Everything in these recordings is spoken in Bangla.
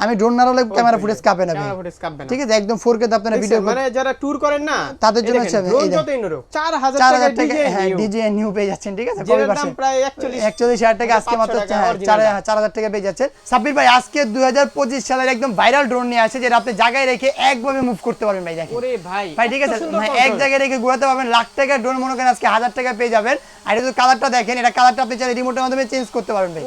আমি ড্রোন নাড়ালে ক্যামেরা ফুটেজ কাঁপে না ভাই। ক্যামেরা ফুটেজ কাঁপবে না। ঠিক আছে একদম ফোর কে আপনারা ভিডিও মানে যারা ট্যুর করেন না তাদের জন্য হচ্ছে- drone এই দেখেন। 4000 চার টাকা টাকা হ্যাঁ ডিজে নিউ পেয়ে যাচ্ছেন ঠিক আছে? কবে দাম পাশে প্রায় 41 একচল্লিশ হাজার টাকা আজকে মাত্র টাকা হ্যাঁ, টাকা পেয়ে যাচ্ছে সাব্বির ভাই আজকে দুই হাজার পঁচিশ সালের একদম ভাইরাল ড্রোন নিয়ে আসে যেটা আপনি জায়গায় রেখে একভাবে মুভ করতে পারবেন ভাই দেখেন। ওরে ভাই ভাই ঠিক আছে? মানে এক জায়গায় রেখে ঘোরাতে পারবেন লাখ টাকা ড্রোন মনে করেন আজকে হাজার টাকা পেয়ে যাবেন। আর এটা কালারটা দেখেন এটা কালারটা আপনি চাইলে রিমোটের মাধ্যমে চেঞ্জ করতে পারবেন ভাই।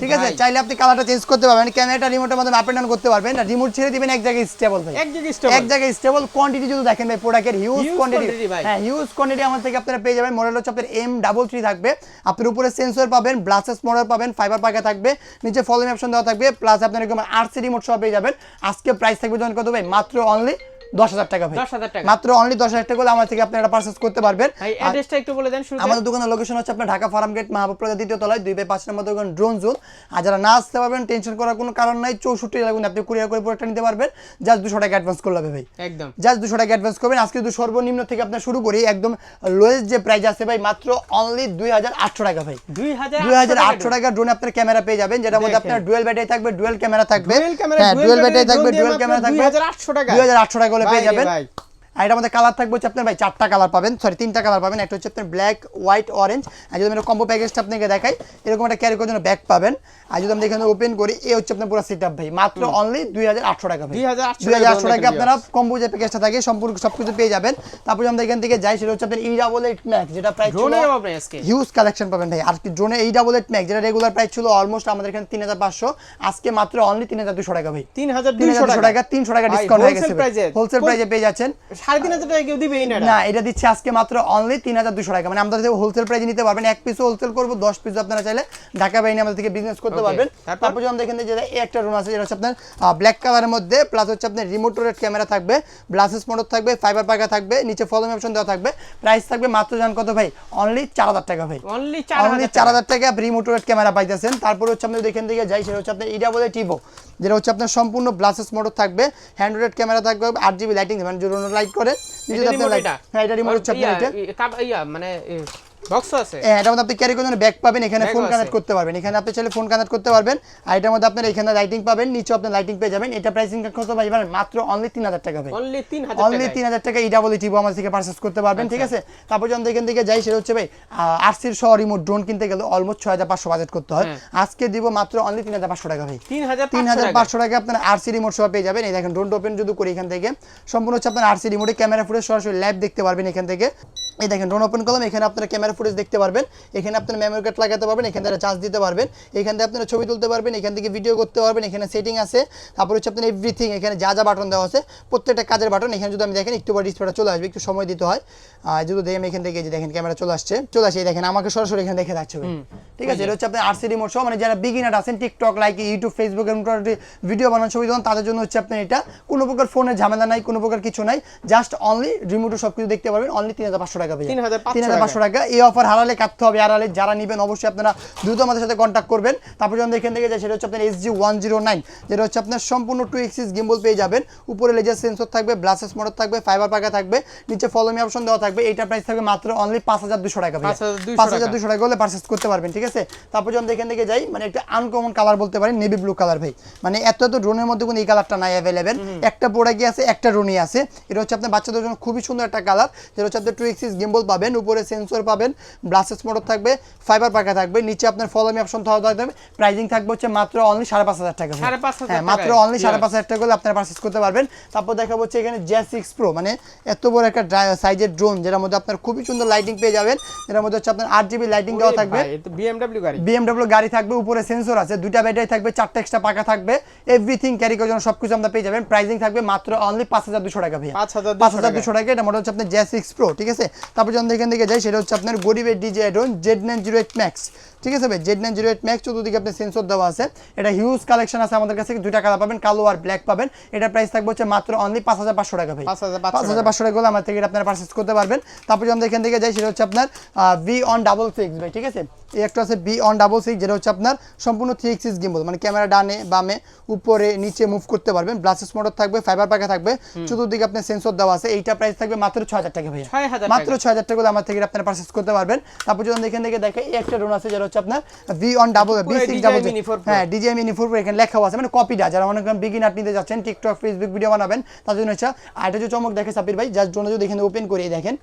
ঠিক আছে? চাইলে আপনি কালারটা চেঞ্জ করতে পারবেন ক্যামেরাটা রিমোটের মাধ্যমে আপ ডাউন করতে পারবেন। আর রিমোট ছেড়ে দিবেন এক জায়গায় স্টেবল ভাই। এক জায়গায় স্টেবল এক জায়গায় স্টেবল কোয়ান্টিটি যদি দেখেন ভাই প্রোডাক্টের হিউজ কোয়ান্টিটি হ্যাঁ হিউজ কোয়ান্টিটি আমার থেকে আপনারা পেয়ে যাবেন। মডেল হচ্ছে আপনার এম ডাবল থ্রি থাকবে। আপনার উপরে সেন্সর পাবেন ব্লাসেস মডেল পাবেন ফাইবার পাকা থাকবে নিচে ফলোইং অপশন দেওয়া থাকবে প্লাস আপনার এরকম আরসি রিমোট সব পেয়ে যাবেন। আজকে প্রাইস থাকবে যখন কত ভাই? মাত্র অনলি দশ হাজার টাকা ভাই। 10,000 টাকা। মাত্র অনলি দশ হাজার টাকা হলে আমার থেকে আপনারা পারচেস করতে পারবেন। অ্যাড্রেসটা একটু বলে দেন আমাদের দোকানের লোকেশন হচ্ছে আপনার Dhaka farm gate Mahbub plaza দ্বিতীয় তলায় দুই বাই পাঁচ নম্বর দোকান ড্রোন জোন আর যারা না আসতে পারবেন টেনশন করার কোনো কারণ নাই চৌষট্টি লাগুন আপনি কুরিয়ার করে প্রোডাক্টটা নিতে পারবেন। জাস্ট দুশো টাকা অ্যাডভান্স করলে ভাই। একদম। জাস্ট দুশো টাকা অ্যাডভান্স করবেন। আজকে যদি সর্বনিম্ন থেকে আপনার শুরু করি একদম লোয়েস্ট যে প্রাইস আছে ভাই মাত্র অনলি দুই হাজার আটশো টাকা ভাই। 2000 দুই হাজার আটশো টাকা। ড্রোন আপনার ক্যামেরা পেয়ে যাবেন যেটার মধ্যে আপনার ডুয়েল ব্যাটারি থাকবে ডুয়েল ক্যামেরা থাকবে। Dual camera, হ্যাঁ ডুয়েল ব্যাটারি থাকবে ডুয়েল ক্যামেরা থাকবে। 2800 টাকা। দুই হাজার আটশো টাকা পেয়ে যাবেন। আর এটার মধ্যে কালার থাকবে হচ্ছে আপনার ভাই চারটা কালার পাবেন। সরি তিনটা কালার পাবেন। একটা হচ্ছে আপনার ব্ল্যাক হোয়াইট অরেঞ্জ আর যদি আমি কম্বো প্যাকেজটা আপনাকে দেখাই এরকম একটা ক্যারি করার জন্য ব্যাগ পাবেন। আর যদি আমরা এখানে ওপেন করি এই হচ্ছে আপনার পুরো সেট ভাই। মাত্র অনলি দুই হাজার আটশো টাকা ভাই। 2800 দুই হাজার আটশো টাকা আপনারা কম্বো যে প্যাকেজটা থাকে সম্পূর্ণ সব কিছু পেয়ে যাবেন। তারপর আমরা এখান থেকে যাই সেটা হচ্ছে আপনার ই ডাবল এইট ম্যাক্স যেটা আজকে। হিউজ কালেকশন পাবেন ভাই। আর ড্রোনে এই ডাবল এইট ম্যাক্স যেটা রেগুলার প্রাইস ছিল অলমোস্ট আমাদের এখানে তিন হাজার পাঁচশো। আজকে মাত্র অনলি তিন হাজার দুশো টাকা ভাই। তিন হাজার 3200 দুশো টাকা। তিনশো টাকা ডিসকাউন্ট হয়ে গেছে এ। হোলসেল প্রাইসে পেয়ে যাচ্ছেন। সাড়ে তিন হাজার টাকা কেউ দিবেই না এটা। না এটা দিচ্ছে আজকে মাত্র অনলি তিন হাজার দুশো টাকা। মানে আমাদের হোলসেল প্রাইসে নিতে পারবেন এক পিস হোলসেল করব দশ পিস আপনারা চাইলে ঢাকা আমাদের থেকে বিজনেস করতে পারবেন। তারপর? দেখেন যে এই একটা রুম আছে যেটা হচ্ছে আপনার ব্ল্যাক কালারের মধ্যে প্লাস হচ্ছে আপনার রিমোট রেট ক্যামেরা থাকবে গ্লাসেস মোটর থাকবে ফাইবার পাকা থাকবে নিচে অপশন দেওয়া থাকবে। প্রাইস থাকবে মাত্র জান কত ভাই? অনলি চার হাজার টাকা ভাই। অনলি 4000 চার হাজার টাকা রিমোট রেট ক্যামেরা পাইতেছেন। তারপর হচ্ছে আপনি দেখেন থেকে যাই সেটা হচ্ছে আপনার ইডা বলে টিভো যেটা হচ্ছে আপনার সম্পূর্ণ ব্লাসেস মোটর থাকবে হ্যান্ড রেট ক্যামেরা থাকবে আট জিবি লাইটিং মানে লাইট করে নিজে আপনি? হ্যাঁ এটা রিমোট হচ্ছে আপনি এটা ইয়া, মানে বক্স আছে? হ্যাঁ এটার মধ্যে আপনি ক্যারি করার ব্যাগ পাবেন এখানে ফোন কানেক্ট করতে পারবেন। এখানে আপনি চাইলে ফোন কানেক্ট করতে পারবেন আর এটার মধ্যে আপনার এখানে লাইটিং পাবেন নিচে আপনি লাইটিং পেয়ে যাবেন। এটা প্রাইসিং কত ভাই জানেন মাত্র অনলি তিন হাজার টাকা ভাই। অনলি তিন হাজার অনলি তিন হাজার টাকা ইডা বলে টিভো আমার থেকে পারচেস করতে পারবেন ঠিক আছে? তারপর যখন এখান থেকে যাই সেটা হচ্ছে ভাই আরসির সহ রিমোট ড্রোন কিনতে গেলে অলমোস্ট ছয় হাজার পাঁচশো বাজেট করতে হয়। হ্যাঁ। আজকে দিব মাত্র অনলি তিন হাজার পাঁচশো টাকা ভাই। আপনার আরসি রিমোট সহ পেয়ে যাবেন। এই দেখেন ড্রোন ওপেন যদি করি এখান থেকে সম্পূর্ণ হচ্ছে আপনার আরসি রিমোটে ক্যামেরা ফুটেজ সরাসরি লাইভ দেখতে পারবেন এখান থেকে। এই দেখেন ড্রোন ওপেন করলাম এখানে আপনার ক্যামেরা ফুটেজ দেখতে পারবেন। এখানে আপনার মেমোরি কার্ড লাগাতে পারবেন এখান থেকে চার্জ দিতে পারবেন। এখান থেকে আপনারা ছবি তুলতে পারবেন এখান থেকে ভিডিও করতে পারবেন এখানে সেটিং আছে। তারপর হচ্ছে আপনার এভরিথিং এখানে যা যা বাটন দেওয়া আছে প্রত্যেকটা কাজের বাটন এখানে যদি আমি দেখেন একটু পর ডিসপ্লেটা চলে আসবে একটু সময় দিতে হয়। যদি দেখেন এখান থেকে যে দেখেন ক্যামেরা চলে আসছে। চলে আসে এই দেখেন আমাকে সরাসরি এখানে দেখে যাচ্ছে ভাই। ঠিক আছে এটা হচ্ছে আপনার আরসি রিমোট সহ মানে যারা বিগিনার আছেন টিকটক লাইক ইউটিউব ফেসবুক মোটামুটি ভিডিও বানান ছবি দেন তাদের জন্য হচ্ছে আপনার এটা। কোনো প্রকার ফোনের ঝামেলা নাই কোনো প্রকার কিছু নাই। জাস্ট অনলি রিমোটে সব কিছু দেখতে পারবেন অনলি তিন হাজার পাঁচশো টাকা। পেয়ে 3500 তিন হাজার পাঁচশো টাকা। এই অফার হারালে কাটতে হবে। হারালে যারা নেবেন অবশ্যই আপনারা দ্রুত আমাদের সাথে কন্ট্যাক্ট করবেন। তারপর যখন এখান থেকে যায় সেটা হচ্ছে আপনার S G one zero nine যেটা হচ্ছে আপনার সম্পূর্ণ টু এক্সিস গিম্বল পেয়ে যাবেন। উপরে লেজার সেন্সর থাকবে ব্লাসেস মোটর থাকবে ফাইবার পাকা থাকবে নিচে ফলোমি অপশন দেওয়া থাকবে। এইটা প্রাইস থাকবে মাত্র অনলি পাঁচ হাজার দুশো টাকা পাঁচ হাজার দুশো টাকা। হলে পারচেস করতে পারবেন ঠিক আছে? তারপর যখন এখান থেকে যাই মানে একটা আনকমন কালার বলতে পারেন নেভি ব্লু কালার ভাই। মানে এত এত ড্রোনের মধ্যে কোনো এই কালারটা নাই অ্যাভেলেবেল একটা প্রোডাক্টই আছে একটা ড্রোনই আছে। এটা হচ্ছে আপনার বাচ্চাদের জন্য খুবই সুন্দর একটা কালার যেটা হচ্ছে আপনার টু এক্সিস গিম্বল পাবেন উপরে সেন্সর পাবেন ব্লাসেস মোটর থাকবে ফাইবার পাকা থাকবে নিচে আপনার ফলোমি অপশন থাকা থাকবে প্রাইজিং থাকবে হচ্ছে মাত্র অনলি সাড়ে পাঁচ হাজার টাকা। 5,500 হ্যাঁ মাত্র অনলি সাড়ে. পাঁচ হাজার টাকা হলে আপনারা পারচেস করতে পারবেন। তারপর দেখা হচ্ছে এখানে জ্যাস সিক্স প্রো মানে এত বড় একটা সাইজের ড্রোন যেটার মধ্যে আপনার খুবই সুন্দর লাইটিং পেয়ে যাবেন। যেটার মধ্যে হচ্ছে আপনার আট জিবি লাইটিং দেওয়া থাকবে। বিএমডব্লিউ গাড়ি। বিএমডব্লিউ গাড়ি থাকবে উপরে সেন্সর আছে দুইটা ব্যাটারি থাকবে চারটা এক্সট্রা পাকা থাকবে। এভরিথিং ক্যারি করার জন্য সবকিছু আমরা পেয়ে যাবেন। প্রাইসিং থাকবে মাত্র অনলি পাঁচ হাজার দুশো টাকা 5,200 পাঁচ হাজার দুশো টাকা। এটা মডেল হচ্ছে আপনার জ্যাস সিক্স প্রো ঠিক আছে? তারপর যখন এখান থেকে যাই সেটা হচ্ছে আপনার গরিবের DJ add-on Z nine zero eight max ঠিক আছে ভাই? Z nine zero eight max চতুর্দিকে আপনার সেন্সর দেওয়া আছে। এটা হিউজ কালেকশন আছে আমাদের কাছে দুইটা কালার পাবেন কালো আর ব্ল্যাক পাবেন। এটা প্রাইস থাকবে হচ্ছে মাত্র অনলি পাঁচ হাজার পাঁচশো টাকা ভাই। পাঁচ হাজার পাঁচশো টাকা। হলে আমার থেকে আপনারা পারচেস করতে পারবেন। তারপর যখন এখান থেকে যাই সেটা হচ্ছে আপনার ভি অন ডাবল সিক্স ভাই ঠিক আছে? এই একটা আছে বি অন ডাবল সিক্স যেটা হচ্ছে আপনার সম্পূর্ণ থ্রি এক্সিস গিম্বল মানে ক্যামেরা ডানে বামে উপরে নিচে মুভ করতে পারবেন। ব্লাসেস মোটর থাকবে ফাইবার পাকা থাকবে। চতুর্দিকে আপনার সেন্সর দেওয়া আছে। এইটা প্রাইস থাকবে মাত্র ছ হাজার টাকা ভাইয়া। 6,000 মাত্র ছয় হাজার টাকা আমার থেকে আপনারা পারচেস করতে পারবেন। তারপর যদি এখান থেকে দেখে এই একটা ড্রোন আছে যেটা হচ্ছে আপনার V on double B six double Mini 4 Pro। হ্যাঁ ডিজিএম মিনি ফোর এখানে লেখাও আছে। মানে কপিটা যারা মনে করেন বিগিনার নিতে যাচ্ছেন টিকটক ফেসবুক ভিডিও বানাবেন তার জন্য হচ্ছে আর চমক দেখে সাপির ভাই যার জন্য যদি এখানে ওপেন করে দেখেন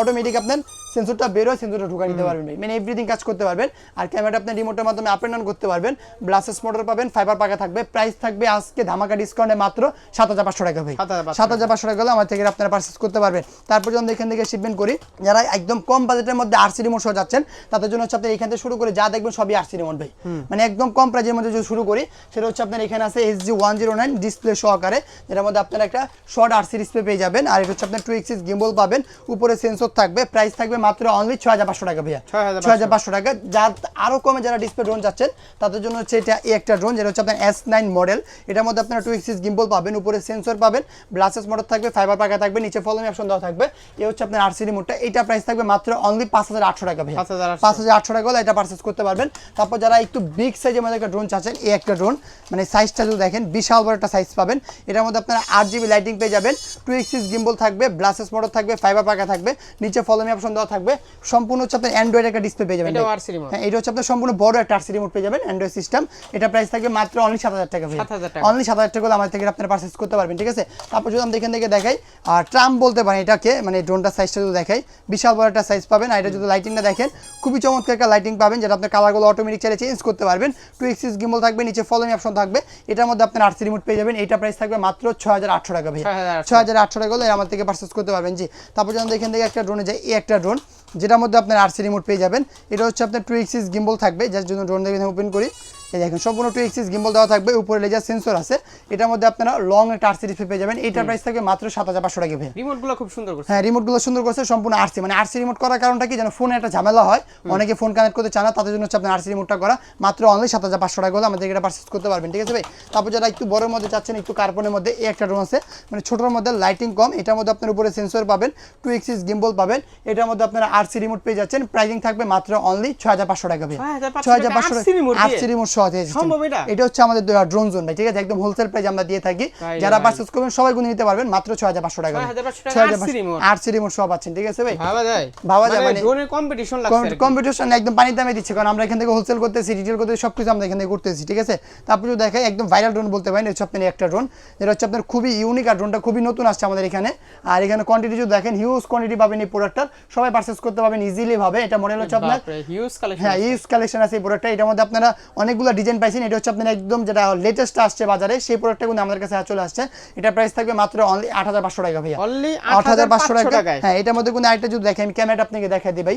অটোমেটিক আপনার সেন্সরটা বেরোয় সেন্সরটা ঢুকা নিতে পারবেন ভাই। মানে এভরিথিং কাজ করতে পারবেন। আর ক্যামেরাটা আপনি রিমোটের মাধ্যমে আপ ডাউন করতে পারবেন। ব্লাসেস মোটর পাবেন ফাইবার পাকা থাকবে প্রাইস থাকবে আজকে ধামাকা ডিসকাউন্টে মাত্র সাত হাজার পাঁচশো টাকা ভাই। সাত হাজার পাঁচশো টাকা। হলে আমার থেকে আপনারা পারচেস করতে পারবেন। তারপর যখন এখান থেকে শিপমেন্ট করি যারা একদম কম বাজেটের মধ্যে আরসি রিমোট সহ যাচ্ছেন তাদের জন্য হচ্ছে আপনার এখান থেকে শুরু করে যা দেখবেন সবই আরসি রিমোট ভাই। মানে একদম কম প্রাইজের মধ্যে যদি শুরু করি সেটা হচ্ছে আপনার এখানে আছে S G one zero nine display সহকারে যেটার মধ্যে আপনারা একটা শর্ট আরসি ডিসপ্লে পেয়ে যাবেন। আর এটা হচ্ছে আপনার টু এক্সিস গিম্বল পাবেন। উপরে সেন্সর থাকবে প্রাইস থাকবে মাত্র অনলি ছয় হাজার পাঁচশো টাকা ভাইয়া। ছয় হাজার পাঁচশো। টাকা। যার আরও কমে যারা ডিসপ্লে ড্রোন যাচ্ছেন তাদের জন্য হচ্ছে এটা এই একটা ড্রোন যেটা হচ্ছে আপনার এস নাইন মডেল এটার মধ্যে আপনারা টু এক্সিস গিম্বল পাবেন উপরে সেন্সর পাবেন ব্লাসেস মোটর থাকবে ফাইবার পাকা থাকবে নিচে ফলোমি অপশন দেওয়া থাকবে। এ হচ্ছে আপনার আরসি রিমোটটা এটা প্রাইস থাকবে মাত্র অনলি পাঁচ হাজার আটশো টাকা ভাই 5,800 পাঁচ হাজার আটশো টাকা হলে এটা পারচেস করতে পারবেন। তারপর যারা একটু বিগ সাইজের মধ্যে একটা ড্রোন চাচ্ছেন এই একটা ড্রোন মানে সাইজটা যদি দেখেন বিশাল বড় একটা সাইজ পাবেন। এটার মধ্যে আপনারা আট জিবি লাইটিং পেয়ে যাবেন। টু এক্সিস গিম্বল থাকবে ব্লাসেস মোটর থাকবে ফাইবার পাকা থাকবে। নিচে ফলোমি অপশন দেওয়া থাকবে। সম্পূর্ণ হচ্ছে আপনার অ্যান্ড্রয়েড একটা ডিসপ্লে পেয়ে যাবেন। হ্যাঁ এটা হচ্ছে আপনার সম্পূর্ণ বড় একটা আরসি রিমোট পেয়ে যাবেন অ্যান্ড্রয়েড সিস্টেম এটা প্রাইস থাকবে মাত্র অনলি সাত হাজার টাকা 7,000 টাকা। অনলি সাত হাজার টাকা আমার থেকে আপনারা পারচেস করতে পারবেন ঠিক আছে? তারপর যদি আমরা এখান থেকে দেখাই আর ট্রাম বলতে পারেন এটাকে মানে ড্রোনটার সাইজটা যদি দেখাই বিশাল বড় একটা সাইজ পাবেন। আর এটা যদি লাইটিংটা দেখেন খুবই চমৎকার একটা লাইটিং পাবেন যেটা আপনার কালারগুলো অটোমেটিক চাইলে চেঞ্জ করতে পারবেন। টু এক্সিস গিম্বল থাকবে নিচে ফলোমি অপশন থাকবে। এটার মধ্যে আপনার আরসি রিমোট পেয়ে যাবেন। এটা প্রাইস থাকবে মাত্র ছয় হাজার আটশো টাকা ভাই 6,800 ছয় হাজার আটশো টাকা হলে আমার থেকে পারচেস করতে পারবেন জি। তারপর যখন এখান থেকে একটা ড্রোনে যায় এই একটা ড্রোন যেটার মধ্যে আপনার আরসি রিমোট পেয়ে যাবেন। এটা হচ্ছে আপনার টু এক্সিস গিম্বল থাকবে যার জন্য ড্রোন দেখে ওপেন করি। এই দেখেন সম্পূর্ণ টু এক্সিস গিম্বল দেওয়া থাকবে উপরে লেজার সেন্সর আছে। এটার মধ্যে আপনারা লং একটা আরসি ডিসপ্লে পেয়ে যাবেন। এইটার প্রাইস থাকবে মাত্র সাত হাজার পাঁচশো টাকা ভাই রিমোটগুলো খুব সুন্দর করছে। হ্যাঁ রিমোটগুলো সুন্দর করছে সম্পূর্ণ আরসি মানে আরসি রিমোট করার কারণটা কি? যেন ফোনে একটা ঝামেলা হয়। অনেকে ফোন কানেক্ট করতে চান না তাদের জন্য হচ্ছে আপনার আরসি রিমোটটা করা। মাত্র অনলি সাত হাজার পাঁচশো টাকা হলে আমাদের এটা পারচেস করতে পারবেন। ঠিক আছে ভাই? তারপর যারা একটু বড়ের মধ্যে চাচ্ছেন একটু কার্বনের মধ্যে এই একটা ড্রোন আছে। মানে ছোটোর মধ্যে লাইটিং কম এটার মধ্যে আপনার উপরে সেন্সর পাবেন টু এক্সিস গিম্বল পাবেন। এটার মধ্যে আপনারা আরসি রিমোট পেয়ে যাচ্ছেন। প্রাইসিং থাকবে মাত্র অনলি ছয় হাজার পাঁচশো টাকা ভাই 6,500 ছয় হাজার পাঁচশো দিয়ে? আরসি রিমোট সহ। দিয়ে সম্ভব এটা? এটা হচ্ছে আমাদের ড্রোন জোন ভাই ঠিক আছে? একদম হোলসেল প্রাইস আমরা দিয়ে থাকি। যারা ভাই। করবেন সবাই গুলো নিতে পারবেন। মাত্র ছয় হাজার পাঁচশো টাকা 6,500 টাকা। ছয় হাজার RC remote। আরসি রিমোট সব পাচ্ছেন ঠিক আছে ভাই? ভাবা যায়। ভাবা যায়, মানে ড্রোনের কম্পিটিশন লাগছে কম্পিটিশন একদম পানির দামে দিচ্ছে। কারণ আমরা এখান থেকে হোলসেল করতেছি রিটেল করতেছি সব আমরা এখান থেকে করতেছি ঠিক আছে? তারপর দেখাই একদম ভাইরাল ড্রোন বলতে পারেন হচ্ছে আপনার একটা ড্রোন যেটা হচ্ছে আপনার খুবই ইউনিক আর ড্রোনটা খুবই নতুন আসছে আমাদের এখানে। আর এখানে কোয়ান্টিটি যদি দেখেন হিউজ কোয়ান্টিটি পাবেন এই প্রোডাক্টটার সবাই পারচেস করতে পারবেন ইজিলি ভাবে। এটা মডেল হচ্ছে আপনার হিউজ কালেকশন হ্যাঁ ইউজ কালেকশন আছে এই প্রোডাক্টটা এটার মধ্যে আপনারা অনেকগুলো ডিজাইন পাইছেন এটা হচ্ছে আপনার একদম যেটা লেটেস্ট আসছে বাজারে সেই প্রোডাক্টটা কিন্তু আমাদের কাছে চলে আসছে। এটা প্রাইস থাকবে মাত্র অনলি আট হাজার পাঁচশো টাকা ভাইয়া। অনলি আট হাজার পাঁচশো টাকা। হ্যাঁ এটার মধ্যে কোনো আরেকটা যদি দেখেন আমি ক্যামেরাটা আপনাকে দেখাই দিই ভাই।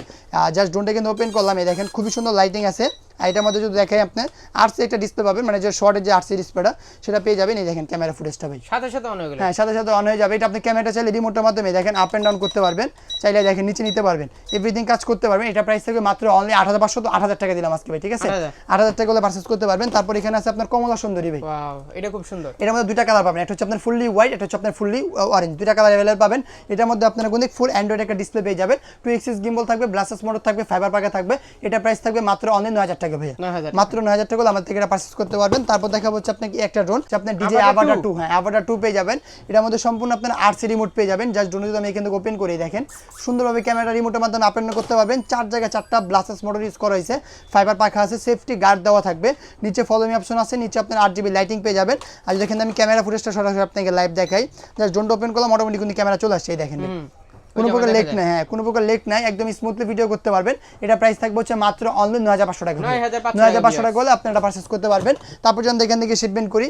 জাস্ট ড্রোনটা কিন্তু ওপেন করলাম এই দেখেন খুবই সুন্দর লাইটিং আছে। আর এটার মধ্যে যদি দেখাই আপনি আরসি একটা ডিসপ্লে পাবেন মানে যে শর্টের যে আরসি ডিসপ্লেটা সেটা পেয়ে যাবেন এই দেখেন ক্যামেরা ফুটেজটা ভাই। সাথে সাথে অন হয়ে গেল। হ্যাঁ সাথে সাথে অন হয়ে যাবে। এটা আপনি ক্যামেরাটা চাইলে রিমোটের মাধ্যমে দেখেন আপ অ্যান্ড ডাউন করতে পারবেন চাইলে দেখেন নিচে নিতে পারবেন। এভরিথিং কাজ করতে পারবেন। এটা প্রাইস থাকবে মাত্র অনলি আট হাজার পাঁচশো তো আট হাজার টাকা দিলাম আজকে ভাই ঠিক আছে? 8,000 আট হাজার টাকা হলে পারচেস করতে পারবেন। তারপর এখানে আছে আপনার কমলা সুন্দরী ভাই। ওয়াও এটা খুব সুন্দর। এটার মধ্যে দুইটা কালার পাবেন। একটা হচ্ছে আপনার ফুললি হোয়াইট এটা হচ্ছে আপনার ফুললি অরেঞ্জ দুইটা কালার অ্যাভেলেবল পাবেন। এটার মধ্যে আপনার কিন্তু ফুল অ্যান্ড্রয়েড একটা ডিসপ্লে পেয়ে যাবেন। টু এক্সিস গিম্বল থাকবে ব্লাসেস মোটর থাকবে ফাইবার পাকা থাকবে। এটা প্রাইস থাকবে মাত্র অনলি নয় হাজার টাকা। ভাইয়া। 9,000 মাত্র নয় হাজার টাকা আমার থেকে এটা পারচেস করতে পারবেন। তারপর দেখা হচ্ছে আপনাকে একটা ড্রোন আপনার ডিজে 2 টু হ্যাঁ আভাটা টু পেয়ে যাবেন। এটার মধ্যে সম্পূর্ণ আপনার আরসি রিমোট পেয়ে যাবেন। জাস্ট ড্রোন যদি আমি এখান থেকে ওপেন করে দেখেন সুন্দরভাবে ক্যামেরা রিমোটের মাধ্যমে আপেন্ড করতে পারবেন। চার জায়গায় চারটা ব্লাসেস মোটর ইউজ করা হয়েছে। ফাইবার পাখা আছে সেফটি গার্ড দেওয়া থাকবে। নিচে ফলোমি অপশন আছে নিচে আপনার আট জিবি লাইটিং পেয়ে যাবেন। আর যদি আমি ক্যামেরা ফুটেজটা সরাসরি আপনাকে লাইভ দেখাই জাস্ট ড্রোনটা ওপেন করলাম মোটামুটি কিন্তু ক্যামেরা চলে আসছে এই দেখেন। কোনো প্রকার লেক নাই হ্যাঁ কোনো প্রকার লেক নাই একদম স্মুথলি ভিডিও করতে পারবেন। এটা প্রাইস থাকবে হচ্ছে মাত্র অনলি নয় হাজার পাঁচশো টাকা 9,500 নয় হাজার পাঁচশো টাকা হলে আপনি এটা পারচেস করতে পারবেন। তারপর যখন এখান থেকে শিপমেন্ট করি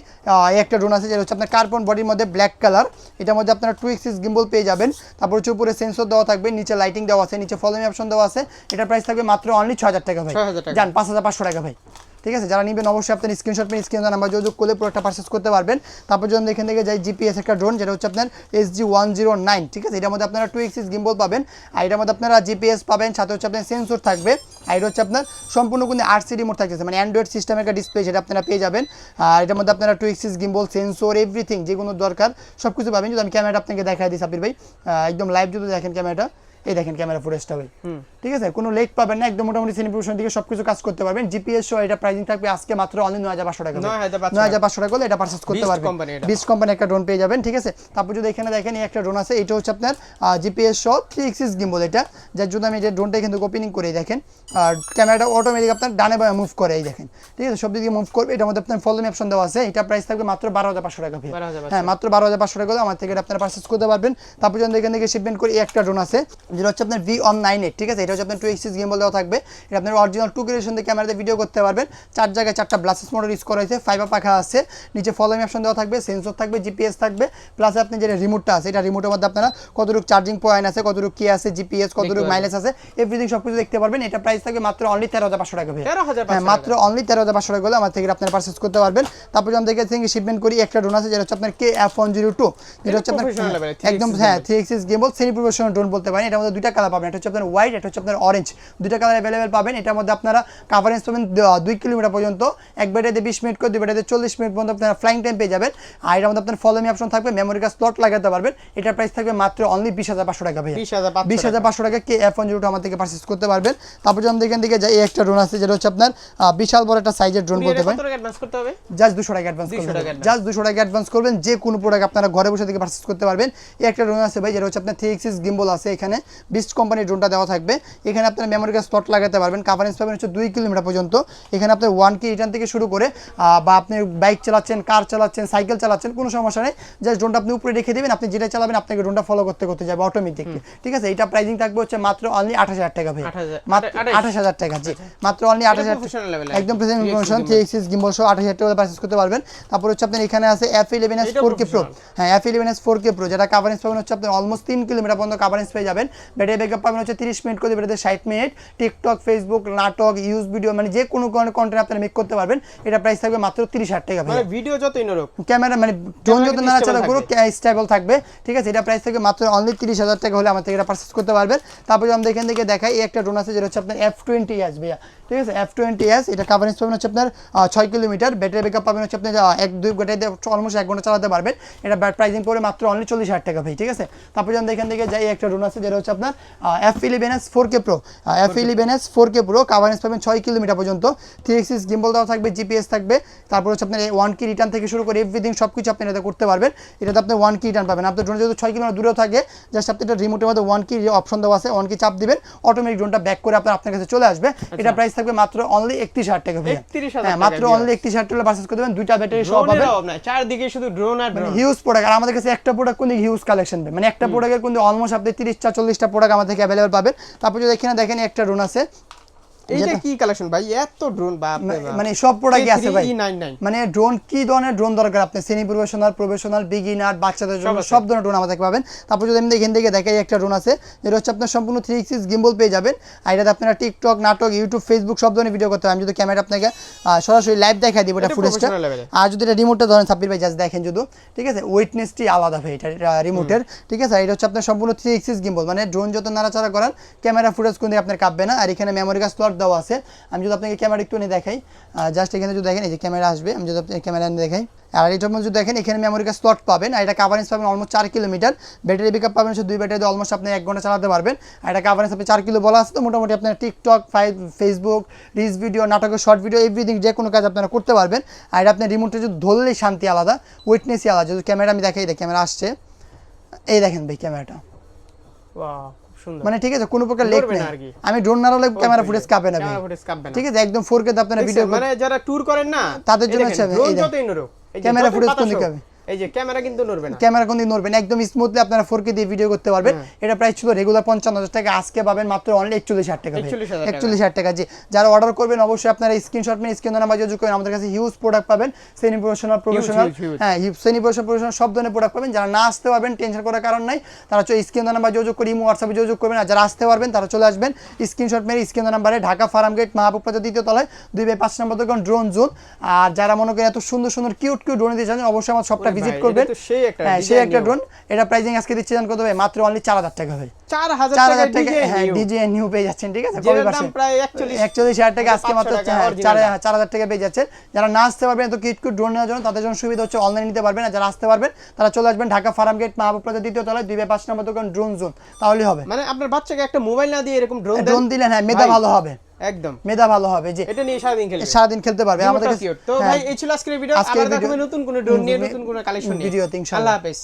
এই একটা ড্রোন আছে যেটা হচ্ছে আপনার কার্বন বডির মধ্যে ব্ল্যাক কালার এটার মধ্যে আপনারা টু এক্সিস গিম্বল পেয়ে যাবেন। তারপর হচ্ছে উপরে সেন্সর দেওয়া থাকবে নিচে লাইটিং দেওয়া আছে নিচে ফলোমি অপশন দেওয়া আছে। এটার প্রাইস থাকবে মাত্র অনলি ছয় হাজার টাকা ভাই। 6,000 টাকা। যান পাঁচ হাজার পাঁচশো টাকা ভাই। ঠিক আছে? যারা নেবেন অবশ্যই আপনি স্ক্রিনশট পেয়ে স্ক্রিন নাম্বার যোগাযোগ করলে পুরোটা পারচেস করতে পারবেন। তারপর যখন এখান থেকে যাই জিপিএস একটা ড্রোন যেটা হচ্ছে আপনার S G one zero nine ঠিক আছে? এটার মধ্যে আপনারা টু এক্সিস গিম্বল পাবেন। আর এটার মধ্যে আপনারা জিপিএস পাবেন, সাথে হচ্ছে আপনার সেন্সর থাকবে। আর এটা হচ্ছে আপনার সম্পূর্ণ কিন্তু আরসি রিমোট থাকতেছে মানে অ্যান্ড্রয়েড সিস্টেমের একটা ডিসপ্লে সেটা আপনারা পেয়ে যাবেন। আর এটার মধ্যে আপনারা two axis gimbal sensor everything যেগুলো দরকার সব কিছু পাবেন। যদি আমি ক্যামেরাটা আপনাকে দেখাই দিই সাপির ভাই একদম লাইভ যদি দেখেন ক্যামেরাটা এই দেখেন ক্যামেরা ফুটেজটা ভাই। ঠিক আছে? কোনো লেট পাবেন না একদম মোটামুটি সিনি প্রফেশনের দিকে সবকিছু কাজ করতে পারবেন। জিপিএস সহ এটা প্রাইসিং থাকবে আজকে মাত্র অনলি নয় হাজার পাঁচশো টাকা 9,500 নয় হাজার পাঁচশো টাকা। হলে এটা পারচেস করতে পারবেন। বিশ কোম্পানি একটা ড্রোন পেয়ে যাবেন ঠিক আছে? তারপর যদি এখানে দেখেন এই একটা ড্রোন আছে এটা হচ্ছে আপনার জিপিএস সহ থ্রি এক্সিস গিম্বল এটা। যার জন্য আমি যে ড্রোনটা কিন্তু ওপেনিং করে দেখেন। আর ক্যামেরাটা অটোমেটিক আপনার ডানে বা মুভ করে এই দেখেন। ঠিক আছে? সব দিকে মুভ করবে এটার মধ্যে আপনার ফলো অপশন দেওয়া আছে। এটা প্রাইস থাকবে মাত্র বারো হাজার পাঁচশো টাকা হ্যাঁ মাত্র বারো হাজার পাঁচশো টাকা আমার থেকে এটা আপনারা পারচেস করতে পারবেন। তারপর যখন এখান থেকে শিপমেন্ট করে একটা ড্রোন আছে। যেটা হচ্ছে আপনার ভি অন নাইন এইট ঠিক আছে? এটা হচ্ছে আপনার টু এক্সিস গেম দেওয়া থাকবে। এটা আপনার অরিজিনাল টু গ্রেশন দিয়ে ক্যামেরাতে ভিডিও করতে পারবেন। চার জায়গায় চারটা ব্লাসেস মোটর ইউজ করা হয়েছে ফাইবার পাখা আছে নিচে ফলোইং অপশন দেওয়া থাকবে সেন্সর থাকবে জিপিএস থাকবে প্লাস আপনি যেটা রিমোটটা আছে এটা রিমোটের মধ্যে আপনারা কতটুকু চার্জিং পয়েন্ট আছে কতটুকু কি আছে জিপিএস কতটুকু মাইলেজ আছে এভরিথিং সব কিছু দেখতে পারবেন। এটা প্রাইস থাকবে মাত্র অনলি তেরো হাজার পাঁচশো টাকা ভাই 13,500 হ্যাঁ মাত্র অনলি তেরো হাজার পাঁচশো টাকা হলে আমার থেকে আপনার পারচেস করতে পারবেন। তারপর যখন থেকে থেকে শিপমেন্ট করি একটা ড্রোন আছে যেটা হচ্ছে আপনার K F one zero two যেটা হচ্ছে আপনার professional level, 3 একদম হ্যাঁ three axis gimbal semi professional drone বলতে পারেন। এটার মধ্যে দুইটা কালার পাবেন। এটা হচ্ছে আপনার হোয়াইট এটা হচ্ছে আপনার অরেঞ্জ দুইটা কালার অ্যাভেলেবেল পাবেন। এটার মধ্যে আপনারা কাভারেজ পাবেন দুই কিলোমিটার পর্যন্ত। এক বেডেতে বিশ মিনিট করে দুই বেডেতে চল্লিশ মিনিট পর্যন্ত আপনারা ফ্লাইং টাইম পেয়ে যাবেন। আর এটার মধ্যে আপনার ফলোমি অপশন থাকবে মেমোরি কার্ড স্লট লাগাতে পারবেন। এটার প্রাইস থাকবে মাত্র অনলি বিশ হাজার পাঁচশো টাকা 20,500 বিশ হাজার পাঁচশো টাকা কে এফ ওয়ান জিরোটা আমার থেকে পারচেস করতে পারবেন। তারপর যখন এখান থেকে যাই একটা ড্রোন আছে যেটা হচ্ছে আপনার বিশাল বড় একটা সাইজের ড্রোন বলতে পারেন। জাস্ট দুশো টাকা অ্যাডভান্স 200 করবেন জাস্ট দুশো টাকা অ্যাডভান্স করবেন যে কোনো প্রোডাক্ট আপনারা ঘরে বসে থেকে পারচেস করতে পারবেন। এই একটা ড্রোন আছে ভাই যেটা হচ্ছে আপনার থ্রি এক্সিস গিম্বল আছে এখানে। বিস্ট কোম্পানির ড্রোনটা দেওয়া থাকবে। এখানে আপনার মেমোরি কার্ড স্লট লাগাতে পারবেন। কাভারেন্স পাবেন হচ্ছে দুই কিলোমিটার পর্যন্ত। এখানে আপনার ওয়ান কি রিটার্ন থেকে শুরু করে বা আপনি বাইক চালাচ্ছেন কার চালাচ্ছেন সাইকেল চালাচ্ছেন কোনো সমস্যা নেই। জাস্ট ড্রোনটা আপনি উপরে রেখে দেবেন আপনি যেটা চালাবেন আপনাকে ড্রোনটা ফলো করতে করতে যাবে অটোমেটিকলি ঠিক আছে? এটা প্রাইসিং থাকবে হচ্ছে মাত্র অনলি আঠাশ হাজার টাকা ভাই। মাত্র আঠাশ- হাজার টাকা জি। মাত্র অনলি আঠাশ হাজার একদম একদম। Present information three axis gimbal সহ আঠাশ হাজার টাকা পারচেস করতে পারবেন। তারপর হচ্ছে আপনার এখানে আছে F eleven S four K pro হ্যাঁ F eleven S four K pro যেটা কাভারেন্স পাবেন হচ্ছে আপনার অলমোস্ট তিন কিলোমিটার পর্যন্ত কাভারেন্স পেয়ে যাবেন। ব্যাটারি ব্যাকআপ পাবেন হচ্ছে তিরিশ মিনিট করে ব্যাটারি ষাট মিনিট। টিকটক ফেসবুক নাটক ইউজ ভিডিও মানে যে কোনো ধরনের কন্টেন্ট আপনারা মেক করতে পারবেন। এটা প্রাইস থাকবে মাত্র তিরিশ হাজার টাকা মানে ভিডিও যতই নরক ক্যামেরা মানে ড্রোন যত নাড়াচাড়া stable করো স্টেবল থাকবে। ঠিক আছে এটা প্রাইস থেকে মাত্র অনলি তিরিশ হাজার টাকা হলে আমার থেকে এটা পারচেস করতে পারবেন। তারপর আমরা এখান থেকে দেখাই এই একটা ড্রোন আছে যেটা হচ্ছে আপনার এফ টোয়েন্টি এস ভাইয়া। ঠিক আছে এফ টোয়েন্টি এস এটা কাভারেজ পাবেন হচ্ছে আপনার ছয় কিলোমিটার। ব্যাটারি ব্যাকআপ পাবেন হচ্ছে আপনি এক দুই ঘন্টায় অলমোস্ট এক ঘণ্টা চালাতে পারবেন। এটা প্রাইসিং পড়ে মাত্র অনলি চল্লিশ হাজার টাকা ভাই ঠিক আছে? তারপর আমরা এখান থেকে যাই একটা ড্রোন আছে যেটা হচ্ছে আপনার F eleven S four K pro F eleven S four K pro coverage পাবেন ছয় কিলোমিটার পর্যন্ত। থ্রি এক্সিস গিম্বল দেওয়া থাকবে জিপিএস থাকবে। তারপর হচ্ছে আপনার ওয়ান কি রিটার্ন থেকে শুরু করে এভরিথিং সব কিছু আপনি এটাতে করতে পারবেন। এটাতে আপনি ওয়ান কি রিটার্ন পাবেন। আপনার ড্রোন যেহেতু ছয় কিলোমিটার দূরেও থাকে জাস্ট আপনি এটা রিমোটের মধ্যে ওয়ান কি অপশন দেওয়া আছে ওয়ান কি চাপ দিবেন অটোমেটিক ড্রোনটা ব্যাক করে আপনার আপনার কাছে চলে আসবে। এটা প্রাইস থাকবে মাত্র অনলি একত্রিশ হাজার টাকা ভাইয়া। 31,000 হ্যাঁ মাত্র অনলি একত্রিশ হাজার টাকা পারচেস করে দেবেন দুইটা ব্যাটারি সব পাবেন। চারদিকে শুধু ড্রোন আর হিউজ প্রোডাক্ট আর আমাদের কাছে একটা প্রোডাক্ট কিন্তু হিউজ কালেকশন মানে একটা প্রোডাক্টের কিন্তু অলমোস্ট আপনি তিরিশটা চল্লিশটা প্রোডাক্ট আমাদের অ্যাভেলেবল পাবেন। তারপর যদি এখানে দেখেন একটা রুন আছে। এইটা কি কালেকশন ভাই? এত ড্রোন বাপ। মানে সব প্রোডাক্টই আছে ভাই। মানে ড্রোন কি ধরনের ড্রোন দরকার? আপনি সেমি প্রফেশনাল প্রফেশনাল বিগিনার বাচ্চাদের জন্য সব ধরনের ড্রোন আমাদের পাবেন। তারপর যদি আমি এখান থেকে দেখাই একটা ড্রোন আছে। যেটা হচ্ছে আপনার সম্পূর্ণ থ্রি সিক্স গিম্বল পেয়ে যাবেন। আর এটাতে আপনারা টিকটক নাটক ইউটিউব ফেসবুক সব ধরনের ভিডিও করতে হবে আমি যদি ক্যামেরা আপনাকে সরাসরি লাইভ দেখাই দিব এটা ফুটেজটা। আর যদি এটা রিমোটটা ধরেন সাব্বির ভাই জাস্ট দেখেন যদি ঠিক আছে? ওয়েটনেসটি আলাদা ভাই এটা রিমোটের ঠিক আছে? এটা হচ্ছে আপনার সম্পূর্ণ থ্রি এক্সিস গিম্বল মানে ড্রোন যত নাড়াচাড়া করান ক্যামেরা ফুটেজ কিন্তু আপনার কাঁপবে না। আর এখানে মেমোরি কার্ড স্লট দেওয়া আছে। আমি যদি আপনাকে ক্যামেরা একটু নিয়ে দেখাই জাস্ট এখানে যদি দেখেন, এই যে ক্যামেরা আসবে, আমি যদি আপনি ক্যামেরা নিয়ে দেখাই। আর এটার মধ্যে যদি দেখেন, এখানে মেমোরি কার্ড স্লট পাবেন, আর এটা কাভারেজ পাবেন অলমোস্ট চার কিলোমিটার ব্যাটারি ব্যাকআপ পাবেন হচ্ছে দুই ব্যাটারি অলমোস্ট আপনি এক ঘণ্টা চালাতে পারবেন। আর এটা কাভারেজ আপনি চার কিলো বলা আছে তো, মোটামুটি আপনার TikTok five Facebook reels video নাটকের শর্ট ভিডিও এভরিথিং যে কোনো কাজ আপনারা করতে পারবেন। আর এটা আপনার রিমোটটা যদি ধরলেই শান্তি আলাদা উইটনেসই আলাদা। যদি ক্যামেরা আমি দেখাই, দেখ, ক্যামেরা আসছে। এই দেখেন ভাই ক্যামেরাটা। মানে ঠিক আছে কোনো প্রকার লেক নেই। আমি ড্রোন কাঁপে না হলে ক্যামেরা ফুটেজ কাঁপবে না। ঠিক আছে একদম ফোর কে আপনারা ভিডিও মানে যারা ট্যুর করেন না তাদের জন্য ক্যামেরা ফুটেজ কোন দিকে? এই যে ক্যামেরা কিন্তু নড়বে না। ক্যামেরা নড়বে না একদম স্মুথলি আপনারা ফোর কে দিয়ে ভিডিও করতে পারবেন। হ্যাঁ। এটা প্রাইস ছিল রেগুলার পঞ্চান্ন হাজার টাকা আজকে পাবেন মাত্র অনলি একচল্লিশ হাজার টাকা 41,000 টাকা। জি যারা অর্ডার করবেন অবশ্যই আপনারা স্ক্রিনশট নিয়ে স্ক্রিন নাম্বার যোগাযোগ করেন আমাদের কাছে হিউজ প্রোডাক্ট পাবেন সেমি প্রফেশনাল প্রফেশনাল. হ্যাঁ সেমি প্রফেশনাল প্রফেশনাল সব ধরনের প্রোডাক্ট পাবেন। যারা না আসতে পারবেন টেনশন করার কারণ নাই। তারা চলে স্ক্রিন নাম্বার যোগাযোগ করে ইমো হোয়াটসঅ্যাপে যোগাযোগ করবেন। আর যারা আসতে পারবেন তারা চলে আসবেন স্ক্রিনশট মেরে স্ক্রিন নাম্বারে Dhaka farm gate Mahbub plaza দ্বিতীয় তলায় দুই বাই পাঁচ নম্বর দোকান ড্রোন জোন আর যারা মনে করেন এত সুন্দর সুন্দর কিউট কিউট ড্রোন চান অবশ্যই আমার সবটা ভিজিট করবেন। সেই একটা হ্যাঁ সেই একটা ড্রোন এটা প্রাইসিং আজকে দিচ্ছি জান কত ভাই? মাত্র অনলি চার হাজার টাকা ভাই। চার হাজার চার টাকা হাজার হ্যাঁ ডিজে নিউ পেয়ে যাচ্ছেন ঠিক আছে? কবে দাম প্রায় 41 একচল্লিশ হাজার টাকা আজকে মাত্র 500 টাকা হ্যাঁ, পেয়ে যাচ্ছেন। যারা না আসতে পারবেন এত কিট কুট ড্রোন নেওয়ার জন্য তাদের জন্য সুবিধা হচ্ছে অনলাইন নিতে পারবেন। আর যারা আসতে পারবেন তারা চলে আসবেন Dhaka farm gate Mahbub plaza দ্বিতীয় তলায় দুই বাই পাঁচ নম্বর দোকান ড্রোন জোন তাহলেই হবে। মানে আপনার বাচ্চাকে একটা মোবাইল না দিয়ে এরকম ড্রোন ড্রোন দিলেন হ্যাঁ মেধা ভালো হবে। একদম। মেধা ভালো হবে যে এটা নিয়ে সারাদিন খেলবে। সারাদিন খেলতে পারবে আমাদের তো হ্যাঁ। ভাই এই ছিল আজকের ভিডিও আবার দেখাবে নতুন কোনো ড্রোন নিয়ে নতুন কোন কালেকশন নিয়ে। ভিডিওতে ইনশাআল্লাহ। আল্লাহ হাফেজ।